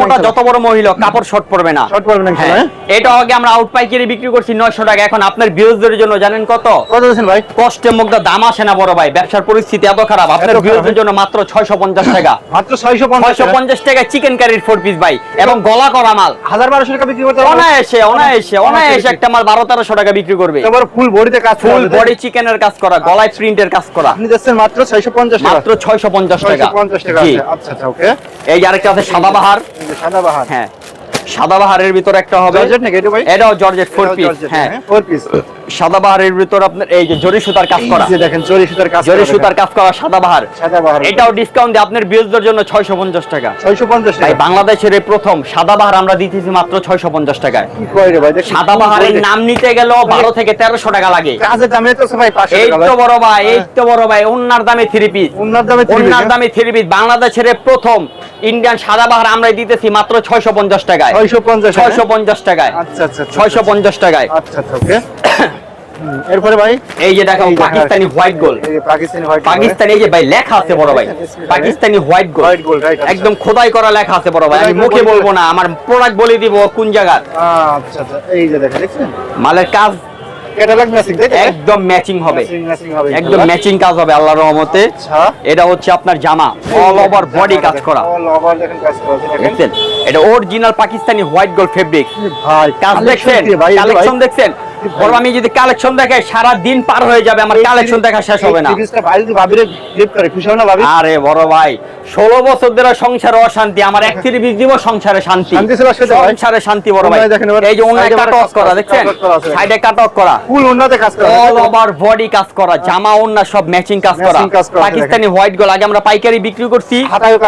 মোটা যত বড় মহিলা কাপড় শর্ট পড়বে না। শর্ট পড়বে না হ্যাঁ। হ্যাঁ। এটা আগে আমরা আউট পাইকারি বিক্রি করছি 900 টাকা। এখন আপনার ভিউজদের জন্য জানেন কত? কত আছেন ভাই? কষ্টে মুগ্ধ দাম আসে না বড় ভাই। ব্যবসার পরিস্থিতি এত খারাপ। আপনার ভিউজদের হ্যাঁ। জন্য মাত্র 650 টাকা। মাত্র 650 টাকা? চিকেন কারির ফোর পিস ভাই। এবং গলা করা মাল। 1200 টাকা বিক্রি করতে অনায়াসে অনায়াসে অনায়াসে একটা মাল 12 সতেরোশো টাকা বিক্রি করবে। এবার ফুল বডিতে কাজ ফুল বডি চিকেনের কাজ করা গলায় প্রিন্ট এর কাজ করা। আপনি মাত্র ছয়শো পঞ্চাশ মাত্র ছয়শো পঞ্চাশ টাকা। পঞ্চাশ টাকা আচ্ছা আচ্ছা ওকে এই আরেকটা আছে সাদা বাহার। হ্যাঁ। সাদাবাহারের ভিতর একটা হবে। এটাও জর্জেট ফোর পিস হ্যাঁ। ফোর পিস সাদাবাহারের ভিতর আপনার এই যে জরি সুতার কাজ করা। দেখেন জরি সুতার কাজ জরি সুতার কাজ করা সাদাবাহার সাদা বাহার। এটাও ডিসকাউন্ট দিয়ে আপনার বিয়ের জন্য ছয়শো পঞ্চাশ টাকা। 650 টাকা। বাংলাদেশের এই প্রথম সাদাবাহার আমরা দিতেছি মাত্র ছয়শো পঞ্চাশ টাকায়। কি কয় রে ভাই দেখেন সাদাবাহারের নাম নিতে গেল বারো থেকে তেরোশো টাকা লাগে। কাজের দামে তো ভাই 500 এই তো বড় ভাই এই তো বড় ভাই অন্যার দামে থ্রি পিস উন্নত দামে থ্রি অন্যার দামে থ্রি পিস বাংলাদেশের প্রথম ইন্ডিয়ান সাদাবাহার আমরা দিতেছি মাত্র ছয়শো পঞ্চাশ টাকায়। 650 ছয়শো পঞ্চাশ টাকায়। আচ্ছা আচ্ছা আচ্ছা, ছয়শো পঞ্চাশ টাকায়। আচ্ছা আচ্ছা ওকে। এরপরে ভাই? এই যে দেখো পাকিস্তানি হ্যাঁ, white gold. Pakistani white Pakistani এই যে ভাই লেখা আছে বড় ভাই। Pakistani white gold. White gold right একদম খোদাই করা লেখা আছে বড় ভাই। আমি মুখে বলব না আমার প্রোডাক্ট বলে দিব কোন জায়গার। আচ্ছা আচ্ছা এই যে দেখেন দেখছেন? মালের কাজ ক্যাটালগ ম্যাচিং একদম ম্যাচিং হবে। একদম ম্যাচিং কাজ হবে আল্লাহর রহমতে। আচ্ছা। এটা হচ্ছে আপনার জামা অল ওভার বডি কাজ করা। অল ওভার দেখেন কাজ করা দেখেন। এটা original Pakistani white gold fabric ভাই কালেকশন দেখছেন? বড় আমি যদি কালেকশন দেখাই সারা দিন পার হয়ে যাবে আমার কালেকশন দেখা শেষ হবে না। আরে বড় ভাই ষোলো বছর ধরে সংসারে অশান্তি আমার এক তিরিশ দিব সংসারে শান্তি। সংসারে শান্তি বড় ভাই। এই যে অন্য কাট অফ করা দেখছেন? সাইডে কাট অফ করা ফুল কাজ করা অল ওভার বডি কাজ করা জামা ওন্না সব ম্যাচিং কাজ করা। পাকিস্তানি হোয়াইট গোল আগে আমরা পাইকারি বিক্রি করছি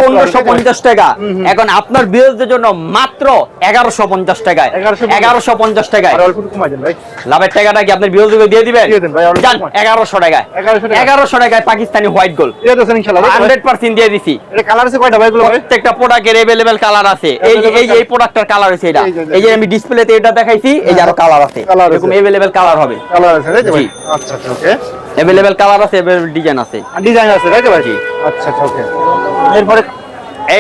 পনেরোশো পঞ্চাশ টাকা। এখন আপনার বিরোধের জন্য মাত্র এগারোশো পঞ্চাশ টাকায়। এগারোশো পঞ্চাশ। টাকায়। অল্প ভাই। লাভের টাকাটা কি আপনার বিরোধীকে দিয়ে দিবেন? সময়। এগারোশো টাকায়। 1100 টাকা। এগারোশো টাকায় পাকিস্তানি হোয়াইট ভাই? হান্ড্রেড পার্সেন্ট দিয়ে দিছি। কালার আছে কয়টা প্রত্যেকটা প্রোডাক্টের এভেলেবেল কালার আছে। এই এই এই প্রোডাক্টটার কালার আছে এটা। এই যে আমি ডিসপ্লেতে এটা দেখাইছি এই যে আরও কালার আছে। এরকম এভেলেবেল কালার হবে। কালার আছে জি। আচ্ছা আচ্ছা ওকে এভেলেবেল কালার আছে এভেলেবেল ডিজাইন আছে। ডিজাইন আছে তাই তো ভাই? আচ্ছা আচ্ছা ওকে এরপরে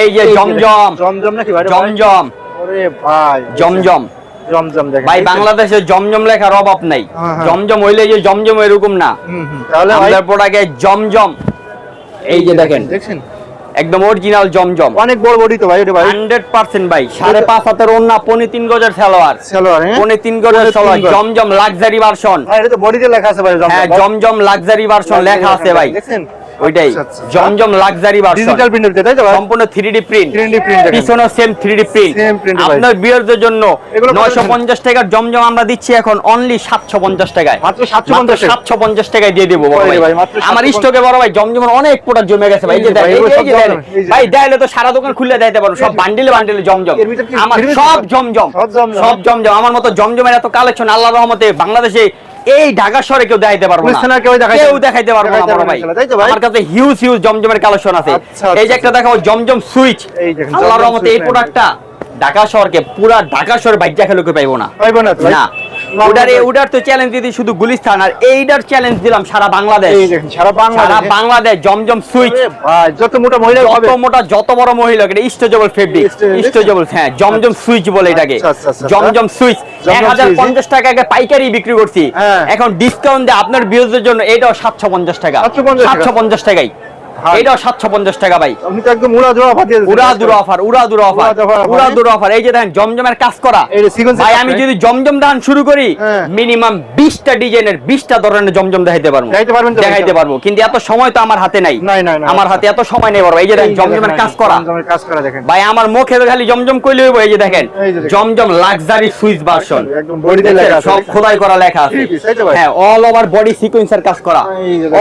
এই যে এই যে জমজম। জমজম নাকি ভাই? জমজম। ওরে ভাই। জমজম। জমজম দেখেন। ভাই বাংলাদেশে জমজম লেখার অভাব নাই। হ্যাঁ, হ্যাঁ। জমজম হইলে যে জমজম এরকম না। হুম হুম। তাহলে আমাদের প্রোডাক্টে জমজম। এই যে দেখেন দেখছেন? একদম অরিজিনাল জমজম। অনেক বড় বডি তো ভাই এটা ভাই। হান্ড্রেড পার্সেন্ট ভাই সাড়ে পাঁচ হাতের ওন্না পনে গজের সালোয়ার। সালোয়ার হ্যাঁ? পনে গজের সালোয়ার জমজম লাক্সারি ভার্সন ভাই এটা তো বডিতে লেখা আছে ভাই জমজম। হ্যাঁ জমজম লাক্সারি ভার্সন লেখা আছে ভাই। ওইটাই। আচ্ছা, আচ্ছা। জমজম লাক্সারি ভার্সন ডিজিটাল প্রিন্টের তাই তো সম্পূর্ণ 3D প্রিন্ট 3D print দেখেন। পিছনেও সেম 3D প্রিন্ট। আপনার বিয়ারদের জন্য 950 টাকার জমজম আমরা দিচ্ছি এখন অনলি 750 টাকায়। মাত্র 750 750 টাকায় দিয়ে দেব বড় ভাই। আমার স্টকে বড় ভাই জমজমের অনেক প্রোডাক্ট জমে গেছে ভাই। এই যে যে ভাই, দেখাইলে তো সারা দোকান খুলে দিতে পারো সব বান্ডিলে বান্ডিলে জমজম। আমার সব সব? জমজম। সব জমজম। সব জমজম। আমার মতো জমজমের এত কালেকশন আল্লাহর রহমতে বাংলাদেশে এই ঢাকা শহরে কেউ দেখাইতে পারব না। কেউ দেখাইতে- কেউ দেখাইতে পারব না বড় ভাই? আমার কাছে হিউজ হিউজ জমজমের কালেকশন আছে। আচ্ছা, এই যে আচ্ছা, একটা দেখাও জমজম সুইচ আল্লাহর রহমতে এই প্রোডাক্টটা ঢাকা শহরকে পুরা ঢাকা শহরে বাইজা খেলোকে পাইবো না। পাইবো না। ওটার ওটার তো চ্যালেঞ্জ দিতে শুধু গুলিস্তান আর এইটার চ্যালেঞ্জ দিলাম সারা বাংলাদেশ। এই দেখেন সারা সারা বাংলাদেশ জমজম সুইচ ভাই যত মোটা মহিলা যত মোটা যত বড় মহিলা এটা ইস্টেজেবল ফেব্রিক ইস্টেজেবল হ্যাঁ জমজম সুইচ বলে এটাকে। আচ্ছা, আচ্ছা, আচ্ছা। জমজম সুইচ এক হাজার পঞ্চাশ টাকা আগে পাইকারি বিক্রি করছি। হ্যাঁ। এখন ডিসকাউন্ট দিয়ে আপনার বিরোধের জন্য এটাও সাতশো পঞ্চাশ টাকা। 750 টাকা? সাতশো পঞ্চাশ টাকাই। এটাও সাতশো পঞ্চাশ টাকা ভাই। একদম উড়া জোড়া ফাটিয়ে দিয়েছেন। উড়া দুরা অফার উড়া দুরা অফার উড়া দুরা offer, উড়া? দুরা অফার এই যে দেখেন জমজমের কাজ করা। ভাই আমি যদি জমজম দান শুরু করি হ্যাঁ। মিনিমাম বিশটা ডিজাইনের বিশটা ধরনের জমজম দেখাইতে পারব। দেখাইতে পারব। কিন্তু এত সময় তো আমার হাতে নাই। আমার। হাতে এত সময় নেই এই যে দেখেন জমজমের কাজ করা। ভাই আমার মুখে খালি জমজম কইলে হইবো। এই যে দেখেন। জমজম লাক্সারি সুইচ ভার্সন আছে। সব খোদাই করা লেখা আছে? হ্যাঁ অল ওভার বডি সিকোয়েন্সের কাজ করা।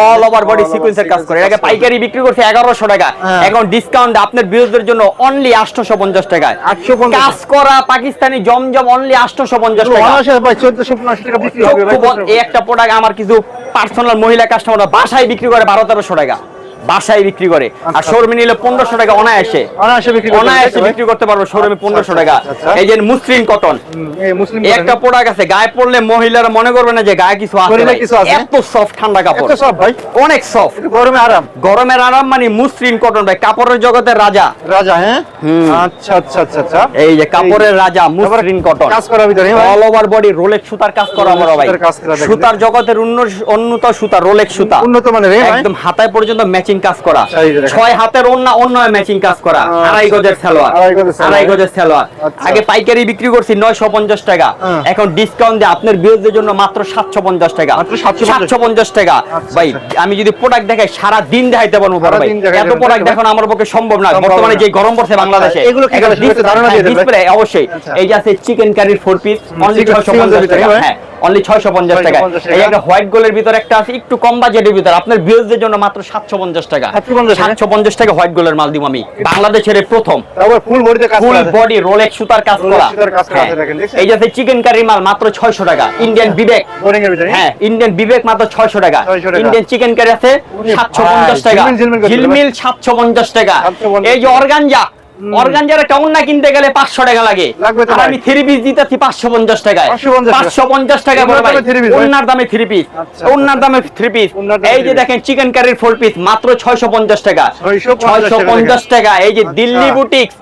অল ওভার বডি সিকোয়েন্সের কাজ করা। এটাকে। পাইকারি বিক্রি করছে এগারোশো টাকা। হ্যাঁ। এখন ডিসকাউন্ট আপনার বিরোধের জন্য অনলি আটশোশো পঞ্চাশ টাকায় 850 কাজ করা পাকিস্তানি জমজম অনলি আটশোশো পঞ্চাশ টাকা। অনায়াসে ভাই 1450 টাকা বিক্রি হবে ভাই চক্ষু বন্ধ- এই একটা প্রোডাক্ট আমার কিছু পার্সোনাল মহিলা কাস্টমার বাসায় বিক্রি করে বারো তেরোশো টাকা। বাসায় বিক্রি করে। আর আচ্ছা। শোরুমে নিলে পনেরোশো টাকা অনায়াসে। অনায়াসে বিক্রি করতে অনায়াসে বিক্রি করতে পারব শোরুমে পনেরোশো টাকা। আচ্ছা, আচ্ছা। এই যে মুসলিম কটন। একটা প্রোডাক্ট আছে গায়ে পড়লে মহিলারা মনে করবে না যে গায়ে কিছু আছে? এত সফট ঠান্ডা কাপড়। ভাই। অনেক সফট গরমে আরাম। গরমের আরাম মানে মুসলিম কটন ভাই কাপড়ের জগতের রাজা। রাজা হ্যাঁ? আচ্ছা আচ্ছা আচ্ছা আচ্ছা। এই যে কাপড়ের রাজা মুসলিম কটন। কাজ করার ভিতরে অল ওভার বডি রোলেক্স সুতার কাজ করা বড় ভাই। সুতার করা জগতের উন্ন- উন্নত সুতা রোলেক্স সুতা। উন্নত মানের হ্যাঁ একদম হাতায় পর্যন্ত ম্যাচিং কাজ করা। আচ্ছা। ছয় হাতের অন্য অন্য ম্যাচিং কাজ করা। আচ্ছা। আড়াই গজের সালোয়ার আড়াই গজের সালোয়ার। আড়াই গজের সালোয়ার আচ্ছা। আগে পাইকারি বিক্রি করছি নয়শো পঞ্চাশ টাকা। হ্যাঁ। এখন ডিসকাউন্ট দিয়ে আপনার বিরোধীদের জন্য মাত্র সাতশো পঞ্চাশ টাকা। সাতশো পঞ্চাশ টাকা। আচ্ছা, ভাই আচ্ছা। আমি যদি প্রোডাক্ট দেখাই সারা দিন দেখাইতে পারব ভাই। এত প্রোডাক্ট দেখানো আমার পক্ষে সম্ভব না। বর্তমানে যে গরম পড়ছে বাংলাদেশে আচ্ছা, এগুলো? ডিসপ্লে অবশ্যই। আচ্ছা। এই যে আছে চিকেন কারির ফোর পিস অনলি ছয়শো পঞ্চাশ টাকা। হ্যাঁ অনলি ছয়শো পঞ্চাশ টাকা। এই একটা হোয়াইট গোলের ভিতরে একটা আছে একটু কম বাজেটের ভিতরে। আপনার বিরোধীদের জন্য মাত্র সাতশো পঞ্চাশ 750 টাকা? সাতশো পঞ্চাশ টাকা হোয়াইট গোলের মাল দিব আমি। বাংলাদেশের এই প্রথম। ফুল করা। বডি রোলেক্স সুতার কাজ করা। করা হ্যাঁ। এই যে চিকেন কারির মাল মাত্র ছয়শো টাকা। ইন্ডিয়ান বিবেক এর ভিতরে? হ্যাঁ ইন্ডিয়ান বিবেক মাত্র ছয়শো টাকা। 600 টাকা। ইন্ডিয়ান চিকেন কারি আছে সাতশো পঞ্চাশ টাকা। ঝিলমিল সাতশো পঞ্চাশ টাকা। এই যে অর্গানজা। অর্গানজার একটা ওন্না কিনতে গেলে পাঁচশো টাকা লাগে। আর আমি থ্রি পিস দিতেছি পাঁচশো পঞ্চাশ টাকায়। 550 টাকা। পাঁচশো পঞ্চাশ টাকা বড় ভাই। দামে ওন্নার থ্রি পিস ওন্নার দামে থ্রি পিস এই যে দেখেন চিকেন কারির ফোর পিস মাত্র ছয়শো পঞ্চাশ টাকা। ছয়শো পঞ্চাশ টাকা এই যে আচ্ছা। দিল্লি বুটিক্স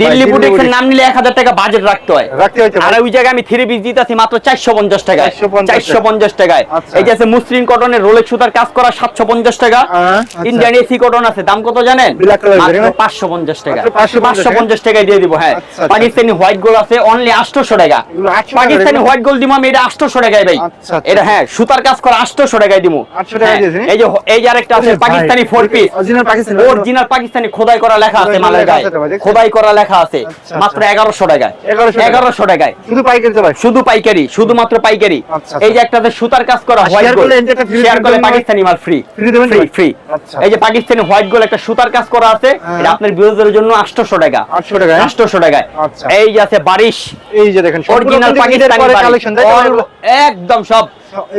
দিল্লি বুটিক্সের নাম নিলে এক হাজার টাকা বাজেট রাখতে হয়। রাখতে হইতে আর ওই জায়গায় আমি থ্রি পিস দিতেছি মাত্র চারশো পঞ্চাশ টাকায়। 450 টাকায়। আচ্ছা। এই যে আছে মুসলিম কটনের রোলেক সুতার কাজ করা সাতশো পঞ্চাশ টাকা। আচ্ছা। ইন্ডিয়ান এসি কটন আছে। দাম কত জানেন? মাত্র very nice। পাঁচশো পঞ্চাশ টাকা 550 টাকায় দিয়ে দিব হ্যাঁ। আচ্ছা, আচ্ছা। পাকিস্তানি হোয়াইট গোল আছে অনলি আটশোশো টাকা। এগুলো 800 টাকা পাকিস্তানি হোয়াইট গোল দিব আমি এটা আটশোশো টাকায় ভাই। আচ্ছা, আচ্ছা। এটা হ্যাঁ সুতার কাজ করা আটশোশো টাকায় দিব। 800 টাকায় দিয়েছে? এই যে এই যে আরেকটা আছে Pakistani four piece Pakistani, original Pakistani খোদাই করা লেখা আছে মালের গায়ে? খোদাই খোদাই করা লেখা আছে। আচ্ছা, মাত্র আচ্ছা। এগারোশো টাকায়? এগারোশো টাকায়। শুধু পাইকারি শুধু পাইকারি শুধুমাত্র পাইকারি। আচ্ছা, এই যে একটাতে সুতার কাজ করা হোয়াইট একটা শেয়ার করলে পাকিস্তানি মাল ফ্রি ফ্রি ফ্রি। এই যে পাকিস্তানি হোয়াইট গোল্ড একটা সুতার কাজ করা আছে হ্যাঁ। এটা আপনার বিরোধীদের জন্য 800 টাকা। 800 টাকায়? 800 টাকায়। এই যে আছে বারিশ। এই যে দেখেন অরিজিনাল পাকিস্তানি একদম সব।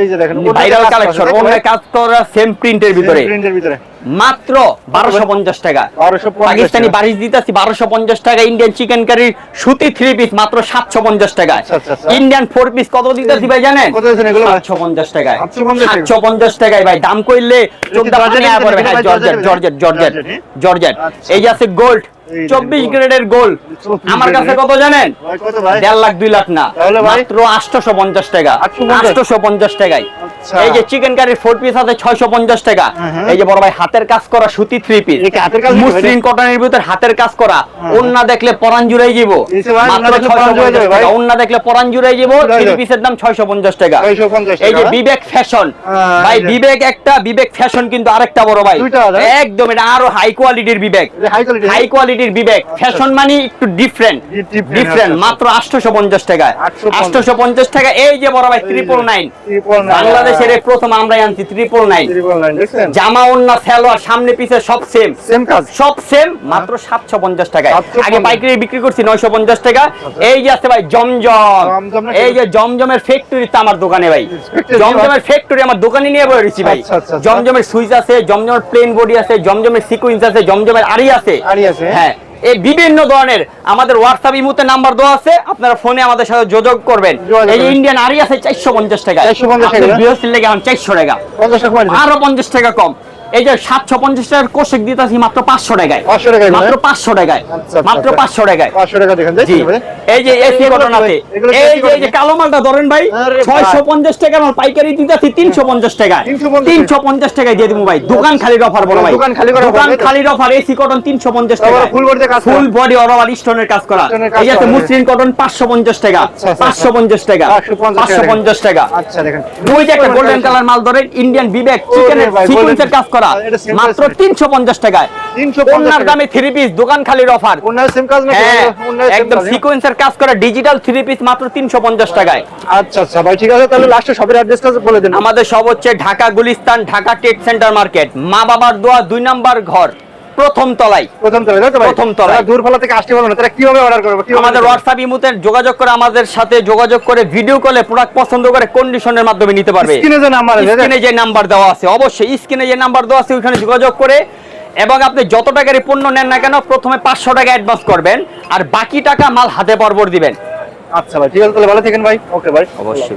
এই যে দেখেন ভাইরাল কালেকশন অন্য কাজ করা সেম প্রিন্টের ভিতরে। প্রিন্টের ভিতরে। মাত্র বারোশো পঞ্চাশ টাকা। 1250 পাকিস্তানি বারিশ দিতেছি বারোশো টাকা ইন্ডিয়ান চিকেন সুতি পিস মাত্র টাকা। আচ্ছা, আচ্ছা, আচ্ছা। ইন্ডিয়ান ফোর পিস কত দিতেছি ভাই জানেন? কত দিতেছেন এগুলো? ভাই? সাতশো পঞ্চাশ টাকায় 750 ভাই দাম হ্যাঁ জর্জেট জর্জেট জর্জেট জর্জেট, হ্যাঁ? আচ্ছা। এই যে আছে গোল্ড চব্বিশ গ্রেডের 24 আমার কাছে কত জানেন? দেড় লাখ দুই লাখ না। মাত্র পঞ্চাশ টাকা। 850 আটশোশো পঞ্চাশ টাকায়। আচ্ছা। এই যে চিকেন কারির ফোর পিস আছে ছয়শো পঞ্চাশ টাকা। হ্যাঁ, হ্যাঁ। এই যে বড় ভাই হাতের কাজ করা সুতি থ্রি পিস? মুসলিম কটনের ভিতর হাতের কাজ করা। হ্যাঁ। দেখলে পরান জুড়াই যাব এই যে ভাই, ওন্না মাত্র দেখলে পরান জুড়াই যাবে থ্রি। পিসের দাম ছয়শো পঞ্চাশ টাকা। এই যে বিবেক ফ্যাশন ভাই বিবেক একটা বিবেক ফ্যাশন কিন্তু আরেকটা বড় ভাই। একদম এটা আরও হাই কোয়ালিটির বিবেক? হাই কোয়ালিটির বিবেক ফ্যাশন মানে একটু ডিফারেন্ট ডিফারেন্ট আচ্ছা, মাত্র আটশোশো পঞ্চাশ টাকা 850 আটশোশো পঞ্চাশ টাকা এই যে বড় ভাই ট্রিপল নাইন ট্রিপল নাইন বাংলাদেশের এই প্রথম আমরাই আনছি ট্রিপল নাইন ট্রিপল নাইন দেখছেন? জামা ওন্না সালোয়ার সামনে পিছে সব সেম সেম কাজ। সব সেম মাত্র সাতশো পঞ্চাশ টাকায়। আগে পাইকারি বিক্রি করছি নয়শো পঞ্চাশ টাকা এই যে আছে ভাই জমজম। এই যে জমজমের ফ্যাক্টরি তো আমার দোকানে ভাই। জমজমের ফ্যাক্টরি আমার দোকানে নিয়ে রয়েছি ভাই। আচ্ছা, আচ্ছা, আচ্ছা। জমজমের সুইচ আছে জমজমের প্লেন বডি আছে জমজমের সিকুয়েন্স আছে জমজমের আড়ি আছে। আড়ি আছে? হ্যাঁ এই বিভিন্ন ধরনের আমাদের হোয়াটসঅ্যাপ ইমুতে নাম্বার দেওয়া আছে আপনারা ফোনে আমাদের সাথে যোগাযোগ করবেন। এই। ইন্ডিয়ান আরি আছে চারশো পঞ্চাশ টাকা। 450 টাকা? বৃহস্পতি লেগে এখন চারশো টাকা। পঞ্চাশ টাকা কমাই আরও পঞ্চাশ টাকা কম। এই যে সাতশো পঞ্চাশ টাকার কোষেক দিতেছি মাত্র পাঁচশো টাকায়। 500 টাকায় মাত্র পাঁচশো টাকায় আচ্ছা, আচ্ছা, মাত্র আচ্ছা। পাঁচশো টাকায়। পাঁচশো টাকা দেখেন? এই যে এসি কটন আছে। এই এই কালো মালটা ধরেন ভাই ছয়শো পঞ্চাশ টাকা আমার পাইকারি দিতেছি তিনশো পঞ্চাশ টাকা। 350 তিনশো পঞ্চাশ টাকায় দিয়ে দিব ভাই। দোকান খালির অফার বড় ভাই। দোকান খালি করা দোকান খালির অফার এসি কটন তিনশো পঞ্চাশ টাকা? ফুল বডি অরওয়াল স্টোনের কাজ করা। এই করা, মুসলিম কটন পাঁচশো পঞ্চাশ টাকা। আচ্ছা, আচ্ছা, পাঁচশো পঞ্চাশ টাকা। 550 পাঁচশো পঞ্চাশ টাকা। আচ্ছা দেখেন। ওই যে একটা গোল্ডেন কালার মাল ধরেন ইন্ডিয়ান বিবেক চিকেনের সিকুয়েন্সের কাজ করা। মাত্র তিনশো পঞ্চাশ টাকায়। ওনার দামে থ্রি পিস দোকান খালির অফার ওনার সেম কাজ নাকি? হ্যাঁ একদম কাজ, হ্যাঁ? সিকোয়েন্সের কাজ করা ডিজিটাল থ্রি পিস মাত্র তিনশো পঞ্চাশ টাকায়। আচ্ছা আচ্ছা ভাই ঠিক আছে তাহলে লাস্টে শপের অ্যাড্রেসটা বলে দিন। আমাদের সব হচ্ছে Dhaka Gulistan Dhaka TET centre market. মা বাবার দোয়া দুই নাম্বার ঘর। প্রথম তলায়। প্রথম তলায় প্রথম তলায়। দূরপাল্লা থেকে আসতে পারবে না তারা কীভাবে অর্ডার করবে? আমাদের হোয়াটসঅ্যাপ ইমুতে যোগাযোগ করে আমাদের সাথে যোগাযোগ করে ভিডিও কলে প্রোডাক্ট পছন্দ করে কন্ডিশনের মাধ্যমে নিতে পারবে। স্ক্রিনে যে নাম্বার স্ক্রিনে যে নাম্বার দেওয়া আছে অবশ্যই স্ক্রিনে যে নাম্বার দেওয়া আছে ওইখানে যোগাযোগ করে এবং আপনি যত টাকারই পণ্য নেন না কেন প্রথমে পাঁচশো টাকা অ্যাডভান্স করবেন আর বাকি টাকা মাল হাতে পরবর দিবেন। আচ্ছা ভাই ঠিক আছে তাহলে ভালো থাকেন ভাই। ওকে ভাই অবশ্যই।